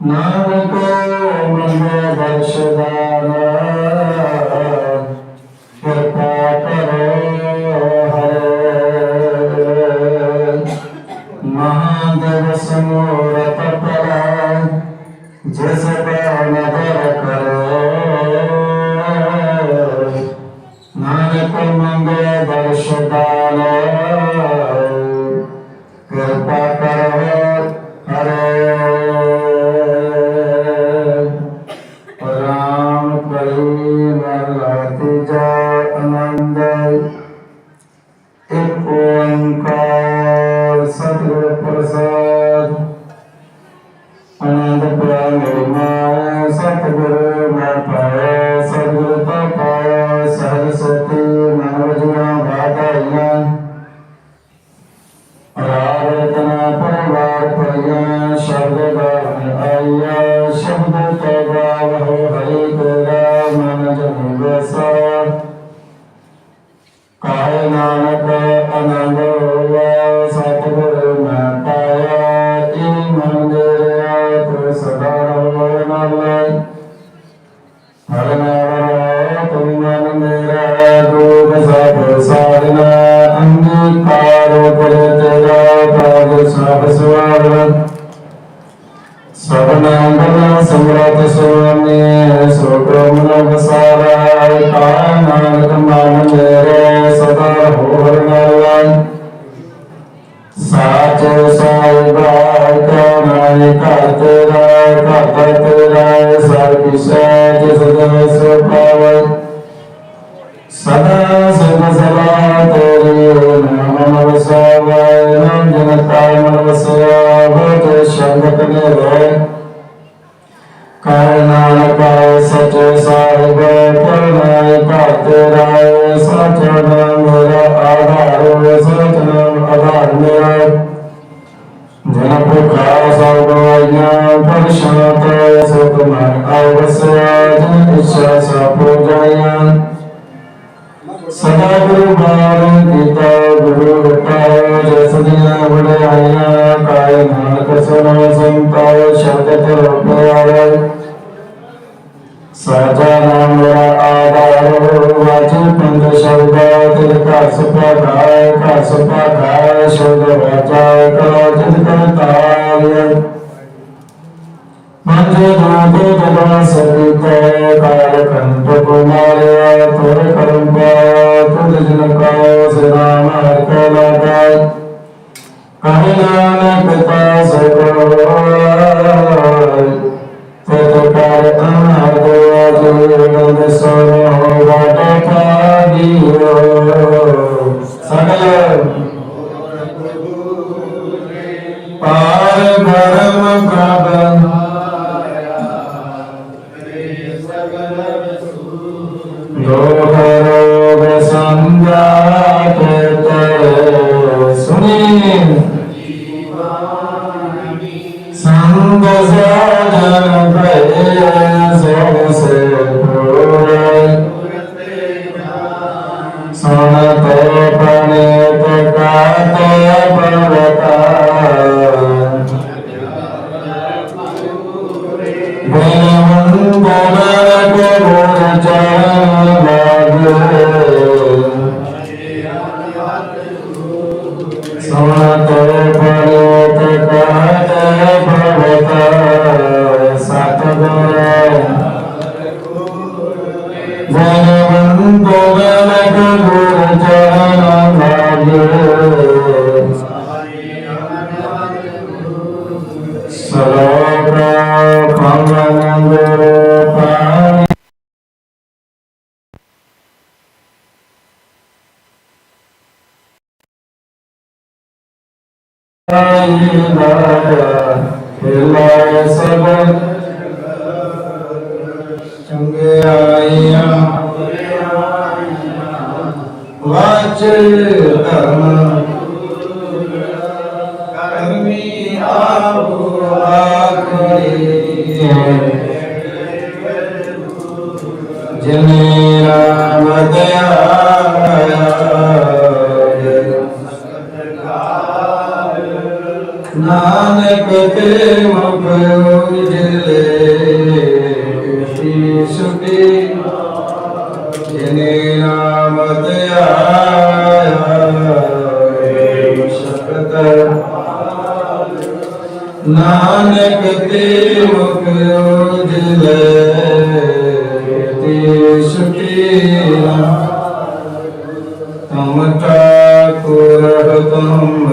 ਨਾਨਕ ਮੰਗੇ ਬਖਸ਼ਦਾਨ ਕਿਰਪਾ ਕਰੋ ਹਰੇ ਮਹਾਦੇਵ ਸਮੂਰਤ ਪ੍ਰਸਾਦ ਆਨੰਦ ਪਿਆ ਮੇਰੀ ਸਤਿਗੁਰ ਸਭ ਸਵਾਰ ਸਭਨਾ ਸਮਰਤ ਸੁਆਮੀ ਸੋਤੋ ਮਨ ਵਸਾਰਾ ਕਾ ਮਨ ਮੇਰੇ, ਸਦਾ ਹੋਰ ਨਾਲਾ। ਸਾਚੇ ਸਾਹਿਬਾ ਕਨਾਇ ਘਰ ਤੇਰਾ ਘਰ ਤੇਰਾ ਸਰ ਕਿਸੈ ਜਿਸ ਦਿਨ ਸੋ ਪਾਵੈ ਸਦਾ ਸਿਵ ਸਦਾ ਕਾਇ ਮਨ ਵਸਿਆ ਬੋਧ ਸ਼ਬਦ ਨੇ ਰੋਇ ਕਾਇ ਨਾਨਕ ਸਚੇ ਸਾਹਿਬ ਪਰਮਾਇ ਘਰ ਤੇਰਾ ਸਚ ਨਾਮ ਮੇਰਾ ਆਧਾਰ ਸਚ ਨਾਮ ਆਧਾਰ ਮੇਰਾ ਜਨ ਪੁਖਾ ਸਭ ਗਵਾਈਆਂ ਪਰਸ਼ਾਤ ਸੁਖ ਨਾਨਕ ਸੁਨੋ ਸੰਤਾ ਸ਼ਬਦ ਤੇ ਪਿਆਰੇ ਸਾਜਾ ਨਾਮ ਮੇਰਾ ਆਧਾਰ ਵਾਜੀ ਪੰਜ ਸ਼ਬਦ ਤਿਲ ਘਰ ਸੁਪਾ ਗਾਇ ਘਰ ਸੁਪਾ ਗਾਇ ਸ਼ਬਦ ਵਾਚਾ ਕਰੋ ਜਿਤ ਕਰ ਤਾਰਿ ਪੰਜ ਦੋਦੇ ਜਨਾ ਸਤਿ ਕਾਲ ਕੰਟ ਕੁਮਾਰਿਆ ਨਾਨਕ ਤੇ ਮੁਖ ਉਜਲੇ ਈਸ਼ ਕੀ ਤੁਮ ਠਾਕੁਰ ਤੁਮ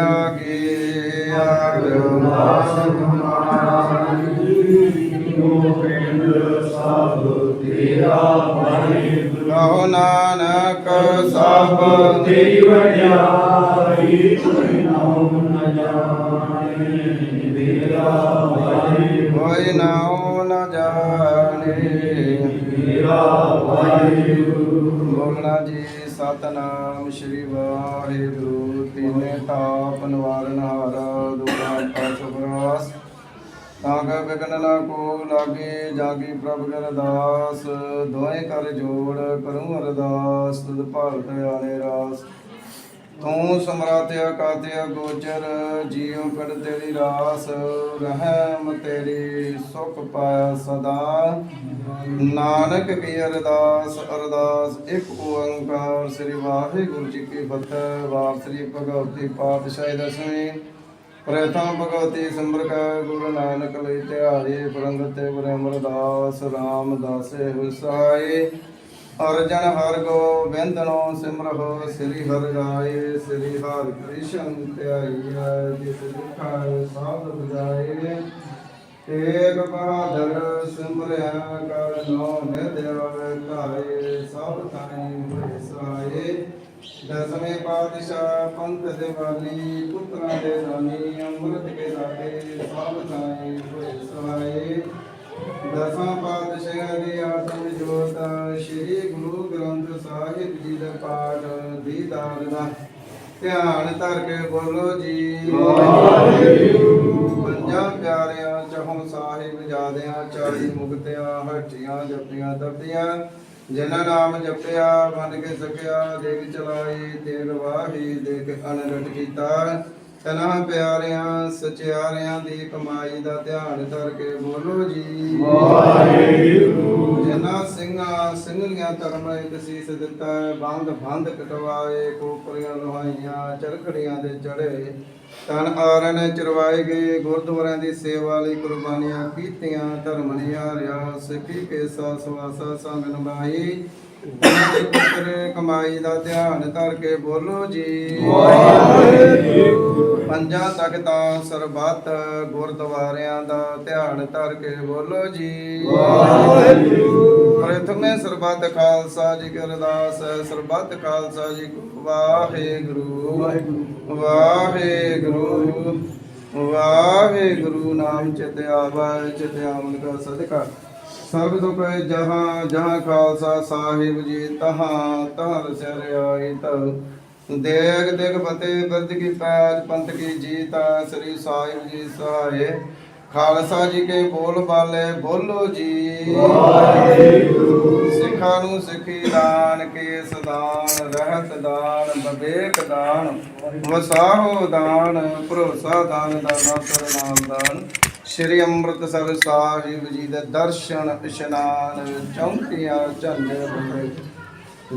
ਵਡਿਆਈ ਕੋਈ ਨਾਮ ਨ ਜਾਣੇ ਮੇਰਾ ਵਾਹਿਗੁਰੂ ਕੋਈ ਨਾਉ ਨ ਜਾਣੇ ਮੇਰਾ ਵਾਹਿਗੁਰੂ ਬੋਲਣਾ ਜੀ ਸਤਨਾਮ ਸ਼੍ਰੀ ਵਾਹਿਗੁਰੂ ਤੀਨੇ ਤਾਪ ਨਿਵਾਰਨ ਹਾਰ ਦੁਖਾ ਪਾਸੁਪਰਾਸ ਤਾਂਗ ਬਿਗਨ ਨਾ ਕੋ ਲਾਗੇ ਜਾਗੀ ਪ੍ਰਭ ਗਰਦਾਸ ਦੋਏ ਕਰ ਜੋੜ ਕਰੂੰ ਅਰਦਾਸ ਤੁਧ ਭਾਰਤ ਆਲੇ ਰਾਸ ਤੂੰ ਸਮਰਾਤ ਅਕਾਤ ਅਗੋਚਰ, ਜੀਉ ਕੜ ਤੇਰੀ ਰਾਸ, ਰਹਿਮ ਤੇਰੀ ਸੁਖ ਪਾਇਆ ਸਦਾ। ਨਾਨਕ ਕੀ ਅਰਦਾਸ ਅਰਦਾਸ ਇੱਕ ਓੰਕਾਰ, ਸ੍ਰੀ ਵਾਹਿਗੁਰੂ ਜੀ ਕੀ ਫਤਿਹ, ਵਾਰ ਸ੍ਰੀ ਭਗਵਤੀ ਪਾਤਸ਼ਾਹੀ ਦਸਵੀਂ। ਪ੍ਰਥਮ ਭਗਵਤੀ ਸਿਮਰਕ ਗੁਰੂ ਨਾਨਕ ਲਈ ਧਿਆਏ ਪ੍ਰੰਗਤੇ ਬ੍ਰਹਮਰਦਾਸ ਰਾਮਦਾਸੇ ਹੁਸਾਏ। ਅਰਜਨ ਹਰ ਗੋਬਿੰਦਨੋ ਸਿਮਰਹੁ, ਸ੍ਰੀ ਹਰਿ ਰਾਏ, ਸ੍ਰੀ ਹਰਿ ਕ੍ਰਿਸ਼ਨ ਧਿਆਈ ਹੈ, ਜਿਸ ਦੁਖਾਇ ਸਾਧ ਬੁਝਾਏ। ਏਕ ਬਹਾਦਰ ਸਿਮਰਿਆ ਕਰ ਨੋ ਨਿਧਿਆਵੇ ਕਾਏ ਸਭ ਤਾਈ ਹੋਏ ਦਸਵੇਂ ਪਾਤਸ਼ਾਹ ਪੰਥ ਦੇ ਵਾਲੀ ਪੁੱਤਰਾਂ ਦੇ ਰਾਨੀ ਅੰਮ੍ਰਿਤ ਕੇ ਦਾਤੇ, ਸਭ ਤਾਈ ਹੋਏ ਦਸਾਂ ਪਾਤਸ਼ਾਹਾਂ ਦੀ ਆਤਮ ਜੋਤ ਸ੍ਰੀ ਗੁਰੂ ਗ੍ਰੰਥ ਸਾਹਿਬ ਜੀ ਦਾ ਪਾਠ ਦੀਦਾਰ ਦਾ ਧਿਆਨ ਧਰ ਕੇ ਬੋਲੋ ਜੀ। ਵਾਹਿਗੁਰੂ। ਪੰਜਾਂ ਪਿਆਰਿਆਂ ਚਹੋਂ ਸਾਹਿਬ ਜਾਦਿਆਂ ਚਾਲੀ ਮੁਕਤਿਆਂ ਹੱਟੀਆਂ ਜਪੀਆਂ ਤਪੀਆਂ ਜਿਨ੍ਹਾਂ ਨਾਮ ਜਪਿਆ ਬਨ ਕੇ ਸਕਿਆ ਦੇਖ ਚਲਾਈ ਤੇਗ ਵਾਹੀ ਦੇਖ ਅਨਰਟ ਕੀਤਾ। ਤਨਾ ਪਿਆਰਿਆਂ ਸਚਿਆਰਿਆਂ ਦੀ ਕਮਾਈ ਦਾ ਧਿਆਨ ਧਰ ਕੇ ਬੋਲੋ ਜੀ। ਵਾਹਿਗੁਰੂ। ਜਿਨ੍ਹਾਂ ਸਿੰਘਾਂ ਸਿੰਘੀਆਂ ਧਰਮ ਇੱਕ ਸੀਸ ਦਿੱਤਾ ਬੰਦ ਬੰਦ ਕਟਵਾਏ ਕੋਪਰੀਆਂ ਲੋਹਾਈਆਂ ਚਰਖੜੀਆਂ ਦੇ ਚੜੇ। ਤਨ ਆਰਨ ਚਰਵਾਏ ਗਏ ਗੁਰਦੁਆਰਿਆਂ ਦੀ ਸੇਵਾ ਲਈ ਕੁਰਬਾਨੀਆਂ ਕੀਤੀਆਂ ਧਰਮ ਨਿਹਾਰਿਆ ਸਿੱਖੀ ਕੇਸਾ ਸਵਾਸਾ ਸੰਗ ਨਿਭਾਈ। ਕਮਾਈ ਦਾ ਧਿਆਨ ਧਰ ਕੇ ਬੋਲੋ ਜੀ। ਵਾਹਿਗੁਰੂ। ਪੰਜਾਂ ਤਖਤਾਂ ਸਰਬੱਤ ਗੁਰਦੁਆਰਿਆਂ ਦਾ ਧਿਆਨ ਧਰ ਕੇ ਬੋਲੋ ਜੀ। ਵਾਹਿਗੁਰੂ। ਪ੍ਰਥਮੇ ਸਰਬੱਤ ਖਾਲਸਾ ਜੀ ਕੀ ਅਰਦਾਸ ਹੈ ਸਰਬੱਤ ਖਾਲਸਾ ਜੀ ਕੋ ਵਾਹਿਗੁਰੂ। ਵਾਹਿਗੁਰੂ। ਵਾਹਿਗੁਰੂ। ਨਾਮ ਚਿਤ ਆਵੈ ਚਿਤ ਆਵਨ ਕਾ ਸਦਕਾ। ਸਰਬ ਦੁਖ ਜਹਾਂ ਜਹਾਂ ਖਾਲਸਾ ਸਾਹਿਬ ਜੀ, ਤਹਾਂ ਤਹਾਂ ਸਿਰ ਆਈ ਤ ਦੇਗ ਦੇਗ ਫਤਿਹ ਬਿਰਦ ਕੀ ਪੈਜ, ਪੰਥ ਕੀ ਜੀਤਾ ਸ੍ਰੀ ਸਾਹਿਬ ਜੀ ਸਹਾਏ। ਖਾਲਸਾ ਜੀ ਕੇ ਬੋਲ ਬਾਲੇ, ਬੋਲੋ ਜੀ। ਵਾਹਿਗੁਰੂ ਸਿੱਖਾਂ ਨੂੰ ਸਿੱਖੀ ਦਾਨ, ਕੇਸ ਦਾਨ, ਰਹਿਤ ਦਾਨ ਬਵੇਕ ਦਾਨ। ਵਸਾਹੋ ਦਾਨ, ਭਰੋਸਾ ਦਾਨ ਦਾਨਾ ਨਾਮ ਦਾਨ। ਸ਼੍ਰੀ ਅੰਮ੍ਰਿਤਸਰ ਸਾਹਿਬ ਜੀ ਦੇ ਦਰਸ਼ਨ ਇਸ਼ਨਾਨ ਚੌਂਕੀਆਂ ਝੰਡੇ ਬੰਦੇ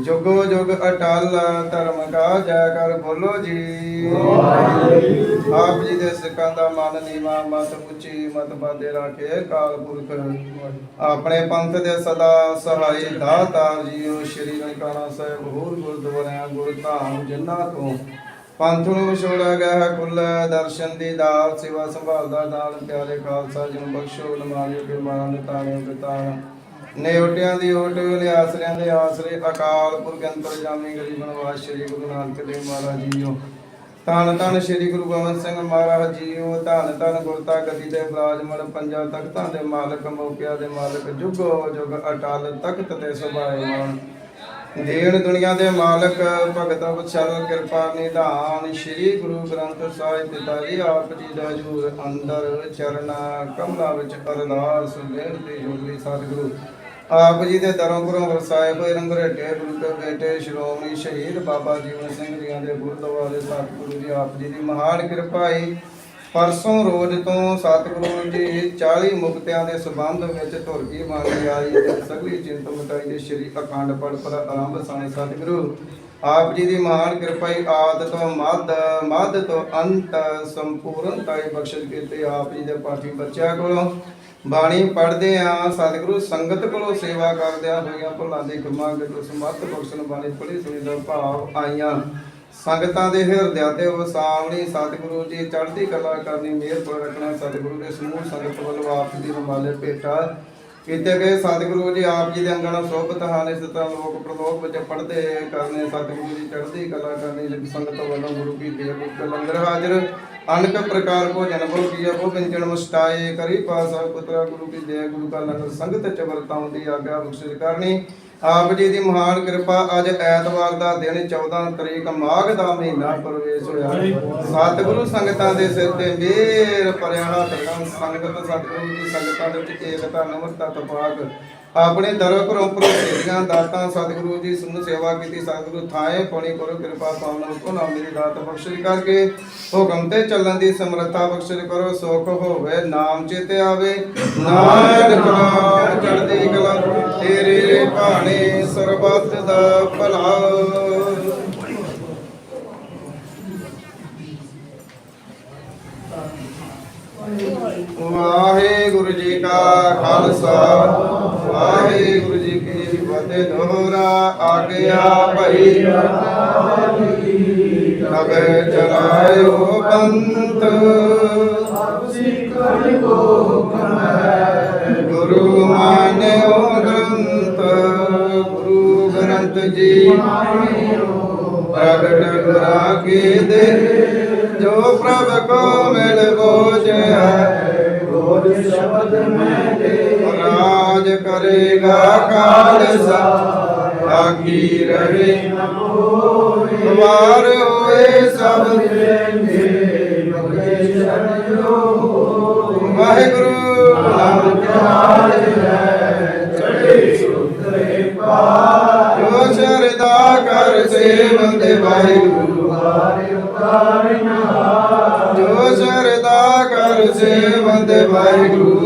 ਜੁਗੋ ਜੁਗ ਅਟਲ ਧਰਮ ਕਾ ਜੈ ਕਰ ਬੋਲੋ ਜੀ। ਆਪ ਜੀ ਦੇ ਸਿੱਖਾਂ ਦਾ ਮਨ ਨੀਵਾ ਮਤ ਉੱਚੀ ਮਤ ਬਾਦੇ ਰਾਖੇ ਕਾਲ ਪੁਰਖ। ਆਪਣੇ ਪੰਥ ਦੇ ਸਦਾ ਸਹਾਈ ਦਾਤਾਰ ਜੀਓ ਸ਼੍ਰੀ ਨਨਕਾਣਾ ਸਾਹਿਬ ਹੋਰ ਗੁਰਦੁਆਰਿਆਂ ਗੁਰਧਾਮ ਜਿਨ੍ਹਾਂ ਤੋਂ ਪੰਥ ਨੂੰ ਗਿਆ ਕੁੱਲ ਦਰਸ਼ਨ ਦੀ ਦਾਲ, ਸੇਵਾ ਸੰਭਾਲ ਦਾਲ, ਪਿਆਰੇ ਖਾਲਸਾ ਜੀ ਬਖਸ਼ੋ ਲਮਾਰਿਓ ਕੇ ਮਾਨ ਤਾਣਿਓ ਬਿਤਾਨ ਨੇਵਟਿਆਂ ਦੀ ਓਟ ਨੇ ਆਸਰਿਆਂ ਦੇ ਆਸਰੇ, ਅਕਾਲ ਪੁਰਖ ਅੰਤਰਜਾਮੀ ਗਰੀਬ ਨਵਾਜ਼ ਸ੍ਰੀ ਗੁਰੂ ਨਾਨਕ ਦੇਵ ਮਹਾਰਾਜ ਜੀਓ। ਧੰਨ ਧੰਨ ਸ੍ਰੀ ਗੁਰੂ ਗੋਬਿੰਦ ਸਿੰਘ ਮਹਾਰਾਜ ਜੀਓ, ਧੰਨ ਧੰਨ ਗੁਰਤਾ ਗਦੀ ਦੇ ਬਰਾਜਮਨ ਪੰਜਾ ਤਖਤਾਂ ਦੇ ਮਾਲਕ, ਮੌਕਿਆਂ ਦੇ ਮਾਲਕ, ਜੁਗੋ ਜੁਗ ਅਟਲ ਤਖਤ ਤੇ ਸੁਭਾਏਮਾਨ ਦੇਣ ਦੁਨੀਆ ਦੇ ਮਾਲਕ, ਭਗਤ ਬਚਲ ਕਿਰਪਾ ਨਿਧਾਨ, ਸ੍ਰੀ ਗੁਰੂ ਗ੍ਰੰਥ ਸਾਹਿਬ ਪਿਤਾ ਜੀ ਆਪ ਜੀ ਦਾ ਹਜੂਰ ਅੰਦਰ ਚਰਨਾ ਕਮਲਾ ਵਿੱਚ ਅਰਦਾਸ ਬੇਨਤੀ ਜੋਗੀ ਸਤਿਗੁਰੂ। ਆਪ ਜੀ ਦੇ ਦਰੋਂ ਗੁਰੂ ਸਾਹਿਬ, ਰੰਗਰੇਟੇ ਗੁਰੂ ਬੇਟੇ, ਸ਼੍ਰੋਮਣੀ ਸ਼ਹੀਦ ਬਾਬਾ ਜੀਵਨ ਸਿੰਘ ਜੀ ਦੇ ਗੁਰਦੁਆਰੇ ਸਤਿਗੁਰੂ ਜੀ ਆਪ ਜੀ ਦੀ ਮਹਾਨ ਕਿਰਪਾ ਕਿਰਪਾਈ ਪਰਸੋਂ ਰੋਜ਼ ਤੋਂ ਸਤਿਗੁਰੂ ਜੀ 40 ਮੁਕਤਿਆਂ ਦੇ ਸਬੰਧ ਵਿੱਚ ਧੁਰਕੀ ਮੰਗੀ ਆਈ ਤੇ ਸਗਲੀ ਚਿੰਤ ਮਟਾਈ ਦੇ ਸ਼੍ਰੀ ਅਖੰਡ ਪੜ ਪਰ ਆਰੰਭ ਸਾਨੇ ਸਤਿਗੁਰੂ। ਆਪ ਜੀ ਦੀ ਮਹਾਨ ਕਿਰਪਾਈ ਆਦ ਤੋਂ ਮੱਧ ਮੱਧ ਤੋਂ ਅੰਤ ਸੰਪੂਰਨ ਤਾਈ ਬਖਸ਼ਿਸ਼ ਕੀਤੇ ਆਪ ਜੀ ਦੇ ਪਾਠੀ ਬੱਚਿਆਂ ਕੋਲੋਂ। ਬਾਣੀ ਪੜ੍ਹਦੇ ਆ ਸਤਿਗੁਰੂ ਸੰਗਤ ਕੋਲੋਂ ਸੇਵਾ ਕਰਦਿਆਂ ਹੋਈਆਂ ਭੁੱਲਾਂ ਦੀ ਖਿਮਾ ਕੇ ਸਮਰਥ ਬਖਸ਼ਣ ਬਾਣੀ ਪੜ੍ਹੀ ਸੁਣੀ ਦਾ ਭਾਵ ਆਈਆਂ। ਸੰਗਤਾਂ ਦੇ ਹਿਰਦਿਆਂ ਤੇ ਵਸਾਵਣੀ ਸਤਿਗੁਰੂ ਜੀ, ਚੜ੍ਹਦੀ ਕਲਾ ਕਰਨੀ, ਮਿਹਰ ਪਰ ਰੱਖਣਾ, ਸਤਿਗੁਰੂ ਦੇ ਸਮੂਹ, ਸੰਗਤ ਵੱਲੋਂ ਆਪ ਜੀ ਦੀ ਰਮਾਲੇ ਭੇਟਾ ਕੀਤੇ ਗਏ। ਸਤਿਗੁਰੂ ਜੀ, ਆਪ ਜੀ ਦੇ ਅੰਗਣਾ ਸੋਭਤ ਹਨ ਇਸ ਲੋਕ ਪ੍ਰਲੋਕ ਵਿੱਚ ਪੜ੍ਹਦੇ ਕਰਨੇ, ਸਤਿਗੁਰੂ ਜੀ, ਚੜ੍ਹਦੀ ਕਲਾ ਕਰਨੀ ਜਿਸ ਸੰਗਤ ਵੱਲੋਂ ਗੁਰੂ ਕੀ ਦੇਵ ਉਪਰ ਲੰਗਰ ਹਾਜ਼ਰ। ਅਨਕ ਪ੍ਰਕਾਰ ਕੋ ਜਨਮ ਕੀਆ ਕੋ ਵਿੰਚਣ ਮੁਸਟਾਏ, ਕਰੀ ਪਾਸਾ ਪੁੱਤਰਾ, ਗੁਰੂ ਕੀ ਜੈ ਗੁਰੂ ਕਾ ਲੰਗਰ ਸੰਗਤ ਚ ਵਰਤਾਉਂ ਆਗਿਆ ਬਖਸ਼ਿਸ਼ ਕਰਨੀ। ਆਪ ਜੀ ਦੀ ਮਹਾਨ ਕਿਰਪਾ ਅੱਜ ਐਤਵਾਰ ਦਾ ਦਿਨ 14 ਤਰੀਕ ਮਾਘ ਦਾ ਮਹੀਨਾ ਪ੍ਰਵੇਸ਼ ਹੋਇਆ। ਸਤਿਗੁਰੂ ਸੰਗਤਾਂ ਦੇ ਸਿਰ ਤੇ ਮੇਰ ਭਰਿਆ ਹੱਥ ਸੰਗਤ, ਸਤਿਗੁਰੂ ਦੀ ਸੰਗਤਾਂ ਦੇ ਵਿੱਚ ਏਕਤਾ ਨਮਰਤਾ ਤਪਾਕ ਆਪਣੇ ਦਰੋਂ ਘਰੋਂ ਪ੍ਰੋਸੀਆਂ ਦਾਤਾਂ, ਸਤਿਗੁਰੂ ਜੀ ਸੁਣ ਸੇਵਾ ਕੀਤੀ, ਸਤਿਗੁਰੂ ਥਾਏ, ਪਣੀ ਕਰੋ ਕਿਰਪਾ ਪਾਵਨ ਕੋ ਨਾਮ ਮੇਰੀ ਦਾਤ ਬਖਸ਼ਿਸ਼ ਕਰਕੇ ਹੁਕਮ ਤੇ ਚੱਲਣ ਦੀ ਸਮਰੱਥਾ ਬਖਸ਼ਿਸ਼ ਕਰੋ, ਸੁਖ ਹੋਵੇ, ਨਾਮ ਚੇਤੇ ਆਵੇ। ਨਾਨਕ ਨਾਮ ਚੜ੍ਹਦੀ ਕਲਾ, ਤੇਰੇ ਭਾਣੇ ਸਰਬੱਤ ਦਾ ਭਲਾ। ਵਾਹਿਗੁਰੂ ਜੀ ਕਾ ਖਾਲਸਾ। ਵਾਹਿਗੁਰੂ ਜੀ ਕੀ ਫਤਿਹ। ਦੋਹਰਾ ਆਗਿਆ ਭਈ ਅਬੇ ਚਲਾਇਓ ਪੰਤ ਗੁਰੂ ਮਾਨਿਓ ਗ੍ਰੰਥ। ਗੁਰੂ ਗ੍ਰੰਥ ਜੀ ਪ੍ਰਗਟ ਕਰਾ ਕੇ ਦੇ। ਜੋ ਪ੍ਰਭ ਕੋ ਮਿਲ ਬੋਝਿਆ ਗੋਦ ਸ਼ਬਦ ਮੈਂ ਕਰੇਗਾ ਖਾਲਸਾ ਆਗੀ ਰਹੇ। ਵਾਰ ਹੋਏ ਸਭ ਵਾਹਿਗੁਰੂ। ਨਾਮ ਜੋ ਸ਼ਰਦਾ ਕਰ ਸੇਵਨ ਦੇ ਵਾਹਿਗੁਰੂ। ਜੋ ਸ਼ਰਦਾ ਕਰ ਸੇਵਨ ਦੇ ਵਾਹਿਗੁਰੂ।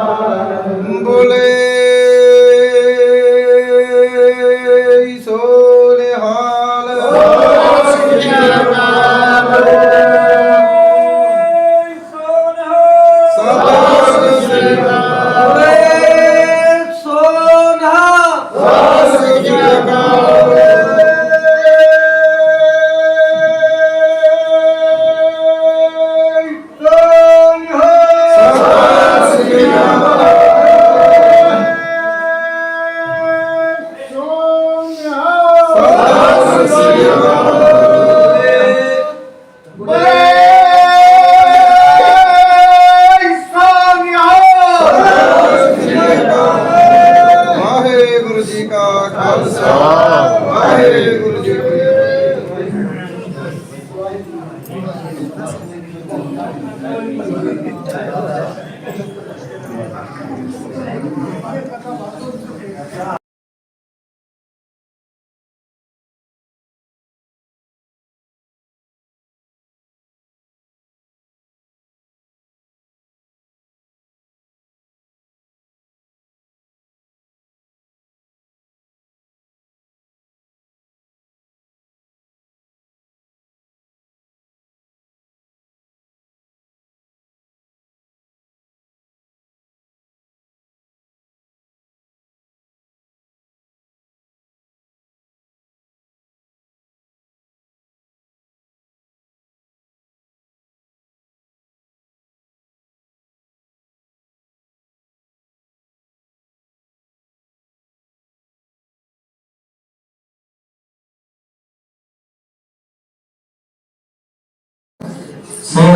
Thank you.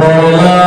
Oh.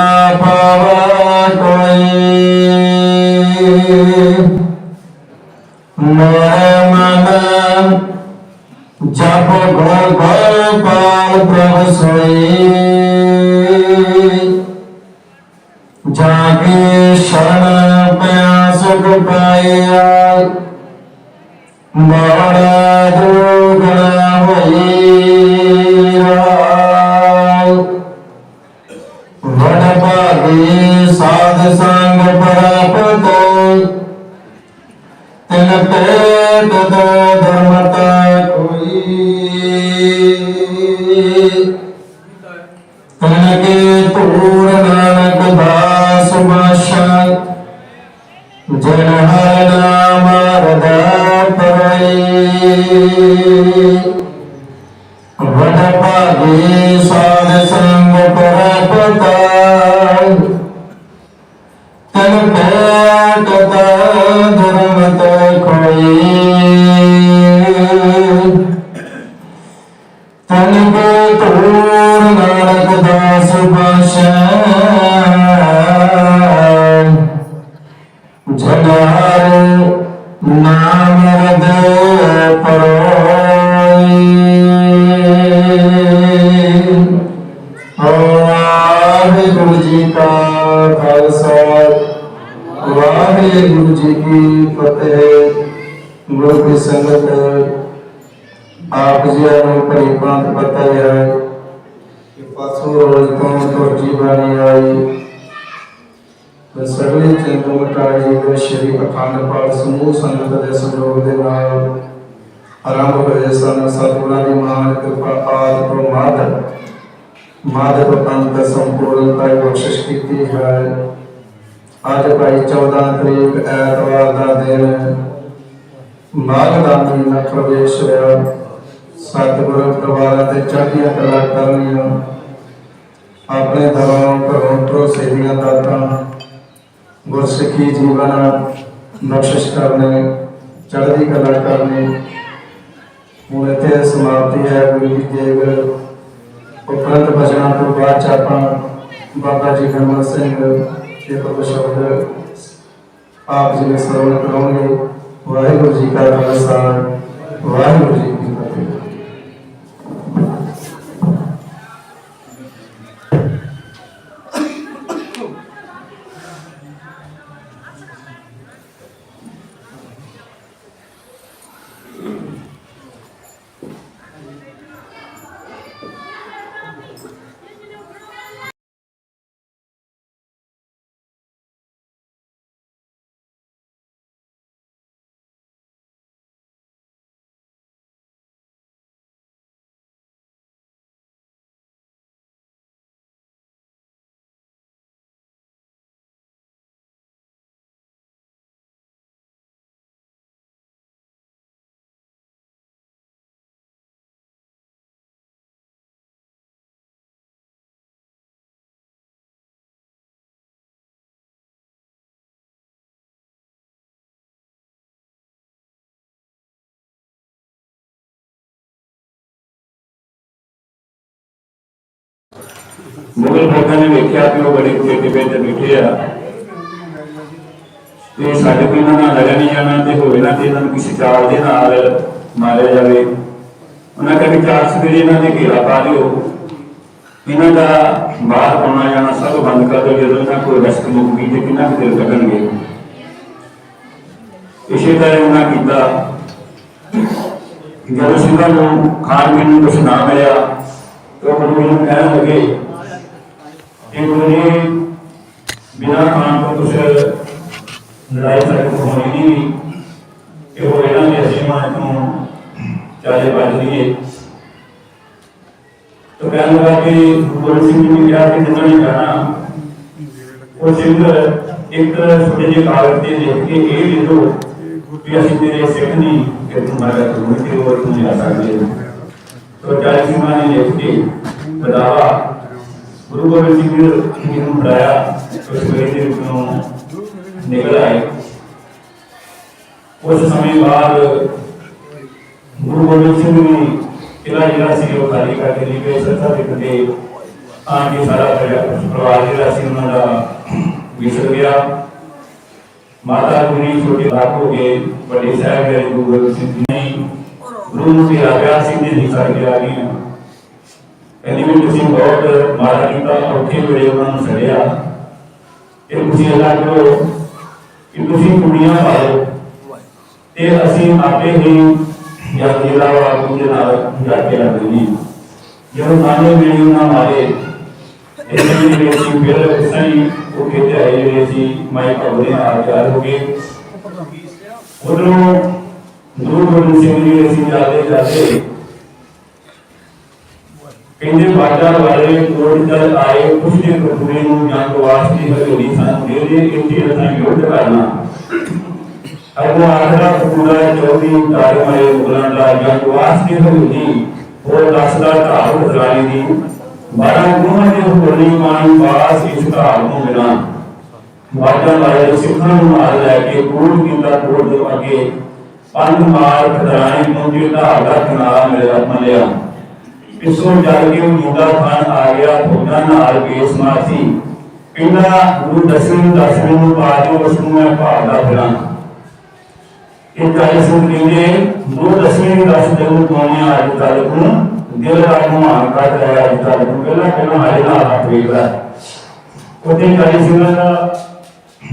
ਕੇ ਨਾਨਕ ਦਾਸ ਬਾਸ਼ਾ ਜਨ ਹਰ ਨਾਮ ਰਦਾ ਪਰਈ ਆਪ ਜੀ ਨੂੰ ਭਲੀ ਹੈ ਕਿ ਪਰਸੋਂ ਰੋਜ਼ ਤੋਂ ਤੋਜੀ ਬਾਣੀ ਆਈ। ਤੇ ਚੰਦੂ ਮਟਾਈ ਦੇ ਸ਼੍ਰੀ ਅਖੰਡ ਪਾਠ ਸਮੂਹ ਸੰਗਤ ਦੇ ਸੰਯੋਗ ਦੇ ਨਾਲ ਆਰੰਭ ਹੋਏ ਸਨ। ਸਤਿਗੁਰਾਂ ਦੀ ਮਹਾਨ ਕਿਰਪਾ ਆਦ ਤੋਂ ਮਾਧਵ ਪੰਥ ਸੰਪੂਰਨਤਾ ਬਖਸ਼ਿਸ਼ ਕੀਤੀ ਹੈ। ਅੱਜ ਭਾਈ 14 ਤਰੀਕ ਐਤਵਾਰ ਦਾ ਦਿਨ। ਮਾਘ ਦਾ ਮਹੀਨਾ ਪ੍ਰਵੇਸ਼ ਹੋਇਆ। ਸਤਿਗੁਰੂ ਪਰਿਵਾਰਾਂ ਤੇ ਚੜ੍ਹਦੀਆਂ ਕਲਾ ਕਰਨੀਆਂ। ਆਪਣੇ ਦਰਾਂ ਘਰੋਂ ਭਰੋਸੇ ਦੀਆਂ ਦਾਤਾਂ, ਗੁਰਸਿੱਖੀ ਜੀਵਨ ਬਖਸ਼ਿਸ਼ ਕਰਨੇ, ਚੜ੍ਹਦੀ ਕਲਾ ਕਰਨੇ। ਹੁਣ ਇੱਥੇ ਸਮਾਪਤੀ ਹੈ, ਗੁਰੂ ਜੀ ਦੇਵ ਉਪਰੰਤ ਬਚਨਾਂ ਤੋਂ ਬਾਅਦ ਚ ਆਪਾਂ ਬਾਬਾ ਜੀ ਗਰਮਲ ਸਿੰਘ ਜੀ ਤੋਂ ਆਪ ਜੀ ਨੇ ਸਰਵਣ ਕਰਾਉਣਗੇ। ਵਾਹਿਗੁਰੂ ਜੀ ਕਾ ਖਾਲਸਾ, ਵਾਹਿਗੁਰੂ ਜੀ ਮੁਗਲ ਫੌਜਾਂ ਨੇ ਵੇਖਿਆ ਕਿ ਉਹ ਬੜੇ ਕੁੱਤੇ ਤੇ ਬੈਠੇ ਆ। ਤੇ ਸਾਡੇ ਕੋਲ ਇਹਨਾਂ ਨਾਲ ਲੜਿਆ ਨਹੀਂ ਜਾਣਾ ਤੇ ਹੋਵੇ ਨਾ ਤੇ ਇਹਨਾਂ ਨੂੰ ਕਿਸੇ ਚਾਲ ਦੇ ਨਾਲ ਮਾਰਿਆ ਜਾਵੇ। ਉਹਨਾਂ ਕਹਿੰਦੇ ਚਾਰ ਸਵੇਰੇ ਇਹਨਾਂ ਦੇ ਘੇਰਾ ਪਾ ਦਿਓ ਇਹਨਾਂ ਦਾ ਬਾਹਰ ਆਉਣਾ ਜਾਣਾ ਸਭ ਬੰਦ ਕਰ ਦਿਓ, ਜਦੋਂ ਇਹਨਾਂ ਕੋਈ ਰਸਕ ਮੁੱਕ ਗਈ ਤੇ ਕਿੰਨਾ ਕੁ ਦਿਲ ਕੱਢਣਗੇ ਇਸੇ ਤਰ੍ਹਾਂ ਉਹਨਾਂ ਕੀਤਾ। ਜਦੋਂ ਸਿੰਘਾਂ ਨੂੰ ਖਾਣ ਪੀਣ ਨੂੰ ਕੁਛ ਨਾ ਮਿਲਿਆ ਤਾਂ ਗੁਰੂ ਜੀ ਨੂੰ ਕਹਿਣ ਲੱਗੇ ਕਿ ਗੁਰੂ ਜੀ ਬਿਨਾਂ ਖਾਣ ਤੋਂ ਕੁਛ ਲੜਾਈ ਤੱਕ ਹੋਣੀ ਨਹੀਂ ਕਿ ਉਹ ਇਹਨਾਂ ਦੇ ਅਸੀਮਾਂ ਤੋਂ ਚਾਲੇ ਵੱਜ ਲਈਏ ਤਾਂ ਕਹਿਣ ਲੱਗਾ ਕਿ ਗੁਰੂ ਸਿੰਘ ਜੀ ਨੇ ਕਿਹਾ ਕਿ ਜਿੰਨਾ ਨਹੀਂ ਜਾਣਾ ਉਹ ਸਿੰਘ ਇੱਕ ਛੋਟੇ ਜਿਹੇ ਕਾਗਜ਼ ਤੇ ਲਿਖ ਕੇ ਇਹ ਲਿਖੋ ਵੀ ਅਸੀਂ ਤੇਰੇ ਸਿੱਖ ਨਹੀਂ ਕਿ ਤੂੰ ਮਾਰਾ ਤੂੰ ਕਿ ਹੋਰ ਤੂੰ ਨਹੀਂ ਆ ਸਕਦੇ ਤੋ ਚਾਲੀ ਸਿੰਘਾਂ ਨੇ ਲਿਖ ਕੇ ਬਦਾਵਾ ਗੁਰੂ ਗੋਬਿੰਦ ਸਿੰਘ ਜੀ ਨੂੰ ਪੜਾਇਆ ਉਸ ਵੇਲੇ ਦੇ ਨੂੰ ਨਿਕਲ ਆਏ। ਉਸ ਸਮੇਂ ਬਾਅਦ ਗੁਰੂ ਗੋਬਿੰਦ ਸਿੰਘ ਨੇ ਕਿਲਾ ਜਿਹੜਾ ਸੀ, ਉਹ ਖਾਲੀ ਕਰਕੇ ਲੈ ਗਏ ਸਰਸਾ ਦੇ ਕੰਢੇ ਆ ਕੇ ਸਾਰਾ ਪਰਿਵਾਰ ਜਿਹੜਾ ਸੀ, ਉਹਨਾਂ ਦਾ ਵਿਛੜ ਗਿਆ। ਮਾਤਾ ਗੁਰੀ ਛੋਟੇ ਬਾਪ ਹੋ ਗਏ, ਵੱਡੇ ਸਾਹਿਬ ਦੇ ਗੁਰੂ ਗੋਬਿੰਦ ਸਿੰਘ ਜੀ ਨੇ ਗੁਰੂ ਨੂੰ ਆਗਿਆ ਸਿੰਘ ਜੀ ਦੀ ਕਰਕੇ ਆ ਗਏ ਕਹਿੰਦੀ ਵੀ ਤੁਸੀਂ ਬਹੁਤ ਮਾਰਾ ਕੀਤਾ, ਔਖੇ ਵੇਲੇ ਉਹਨਾਂ ਨੂੰ ਛੜਿਆ ਇਹ ਤੁਸੀਂ ਅੱਲਾਹ ਕਰੋ ਕਿ ਤੁਸੀਂ ਕੁੜੀਆਂ ਪਾਓ ਤੇ ਅਸੀਂ ਆਪੇ ਹੀ ਜਾਂ ਜਿਹੜਾ ਵਾ ਉਹਦੇ ਨਾਲ ਜਾ ਕੇ ਲੱਗਦੇ ਨਹੀਂ ਜਦੋਂ ਨਾਨੇ ਮੇਰੀ ਉਹਨਾਂ ਮਾਰੇ ਇਹ ਜਿਹੜੇ ਸੀ, ਫਿਰ ਸਹੀ ਉਹ ਕਿਤੇ ਆਏ ਜਿਹੜੇ ਸੀ, ਮੈਂ ਕਬਰੇ ਨਾਲ ਚਾਰ ਹੋ ਗਏ। ਉਧਰੋਂ ਗੁਰੂ ਗੋਬਿੰਦ ਸਿੰਘ ਜੀ ਅਸੀਂ ਜਾਂਦੇ ਜਾਂਦੇ ਕਹਿੰਦੇ ਬਾਜ਼ਾਰ ਵਾਲੇ ਕੋਲ ਜਦ ਆਏ ਉਸ ਨੇ ਕਪੂਰੇ ਨੂੰ ਜੰਗ ਵਾਸਤੇ ਹਜ਼ੂਰੀ ਸਾਨੂੰ ਦੇ ਦੇ ਇੱਥੇ ਅਸਾਂ ਯੁੱਧ ਕਰਨਾ ਅਗੋ ਆਖਰਾ ਕਪੂਰਾ 24 ਤਾਰੇ ਮਾਰੇ ਮੁਗਲਾਂ ਦਾ ਜੰਗ ਵਾਸਤੇ ਹਜ਼ੂਰੀ ਉਹ ਦਸਦਾ ਢਾਲ ਖਜ਼ਾਨੇ ਦੀ ਬਾਰਾਂ ਗੁਰੂਆਂ ਦੇ ਹੋਲੀ ਮਾਨ ਬਾਸ ਇਸ ਢਾਲ ਨੂੰ ਬਿਨਾ ਬਾਜ਼ਾਰ ਵਾਲੇ ਸਿੱਖਾਂ ਨੂੰ ਮਾਰ ਲੈ ਕੇ ਕੋਲ ਕੀਤਾ ਕੋਲ ਦੇ ਅੱਗੇ ਪੰਜ ਮਾਰ ਖਜ਼ਾਨੇ ਨੂੰ ਜੇ ਢਾਲ ਦਾ ਮਲਿਆ ਪਿੱਛੋਂ ਜਲ ਕੇ ਮੁੰਡਾ ਖਾਨ ਆ ਗਿਆ, ਫੌਜਾਂ ਨਾਲ ਕੇਸ ਮਾਸੀ ਕਹਿੰਦਾ ਗੁਰੂ ਦਸਵੇਂ ਦਸਵੇਂ ਨੂੰ ਬਾਜੋ ਉਸ ਨੂੰ ਮੈਂ ਭਾਲਦਾ ਫਿਰਾਂ। ਇਹ ਕਾਇ ਸਿੰਘ ਗੁਰੂ ਦਸਵੇਂ ਨੂੰ ਦਸ ਦਿਨ ਨੂੰ ਕੋਣਿਆ ਅੱਜ ਤੱਕ ਨੂੰ ਦਿਲ ਦਾ ਮਾਨ ਕੱਢ ਰਿਹਾ ਅੱਜ ਤੱਕ ਨੂੰ ਪਹਿਲਾਂ ਪਹਿਲਾਂ ਹਾਲੇ ਨਾਲ ਹੱਥ ਵੇਖਦਾ ਉਹਦੇ ਕਾਇ ਸਿੰਘ ਦਾ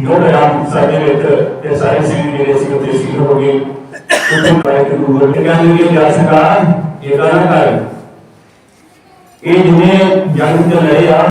ਜੋ ਰਾਮ ਸਾਡੇ ਵਿੱਚ ਤੇ ਸਾਰੇ ਸਿੰਘ ਜਿਹੜੇ ਸੀ, ਉੱਥੇ ਸੀ ਹੋ ਗਏ। ਉੱਥੇ ਕਹਿੰਦੇ ਜਾ ਸਕਾ ਇਹ ਕਰਾਂ ਕਰ ਇਹ ਜਿਹਨੇ ਜੰਗ ਚ ਲੜੇ ਆ